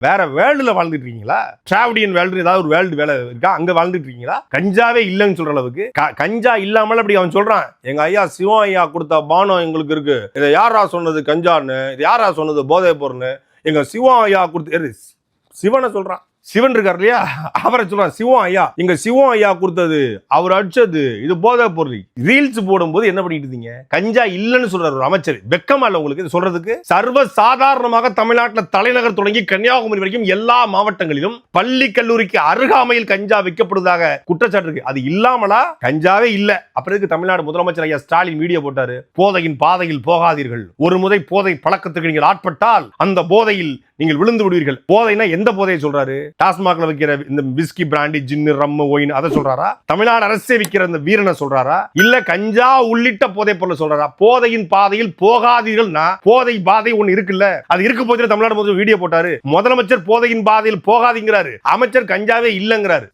வேற வேர்ல்டுல வாழ்ந்துட்டு இருக்கீங்களா? டிராவடியன் வேர்ல்டு ஏதாவது ஒரு வேர்ல்டு வேலை இருக்கா? அங்க வாழ்ந்துட்டு இருக்கீங்களா? கஞ்சாவே இல்லைன்னு சொல்ற அளவுக்கு. க- கஞ்சா இல்லாமல் அப்படி அவன் சொல்றான். எங்க ஐயா சிவம் ஐயா கொடுத்த பானம் எங்களுக்கு இருக்கு. இதை யாரா சொன்னது கஞ்சான்னு? இது யாரா சொன்னது போதை பொருள்னு? எங்க சிவம் ஐயா கொடுத்து சிவனை சொல்றான். சிவன் இருக்கார் இல்லையா? அவரை சொல்றான் சிவம் ஐயா. எங்க சிவம் ஐயா கொடுத்தது அவர் அடிச்சது இது போதை பொருள். ரீல்ஸ் போடும்போது என்ன பண்ணிட்டு இருந்தீங்க? கஞ்சா இல்லைன்னு சொல்றாரு ஒரு அமைச்சர். வெக்கமா இல்ல உங்களுக்கு? இது சொல்றதுக்கு? சர்வ சாதாரணமாக தமிழ்நாட்டில் தலைநகர் தொடங்கி கன்னியாகுமரி வரைக்கும் எல்லா மாவட்டங்களிலும் பள்ளி கல்லூரிக்கு அருகாமையில் கஞ்சா விற்கப்படுவதாக குற்றச்சாட்டு இருக்கு. அது இல்லாமலா? கஞ்சாவே இல்ல. அப்புறம் தமிழ்நாடு முதலமைச்சர் ஐயா ஸ்டாலின் வீடியோ போட்டாரு? போதையின் பாதையில் போகாதீர்கள். ஒரு முறை போதை பழக்கத்துக்கு நீங்கள் ஆட்பட்டால் அந்த போதையில் நீங்கள் விழுந்து விடுவீர்கள். போதைனா எந்த போதையை சொல்றாரு? டாஸ்மாக்ல விற்கிற இந்த whisky brandy gin rum wine அதை சொல்றாரா? தமிழ்நாடு அரசே விற்கிற இந்த வீரனை சொல்றாரா? இல்ல கஞ்சா உள்ளிட்ட போதை பொருள் சொல்றாரா? போதையின் பாதையில் போகாதீர்கள்னா போதை பாதை ஒண்ணு இருக்குல்ல? அது இருக்கு போதில் தமிழ்நாடு வீடியோ போட்டாரு. முதலமைச்சர் போதையின் பாதையில் போகாதீங்கிறாரு. அமைச்சர் கஞ்சாவே இல்லைங்கிறாரு.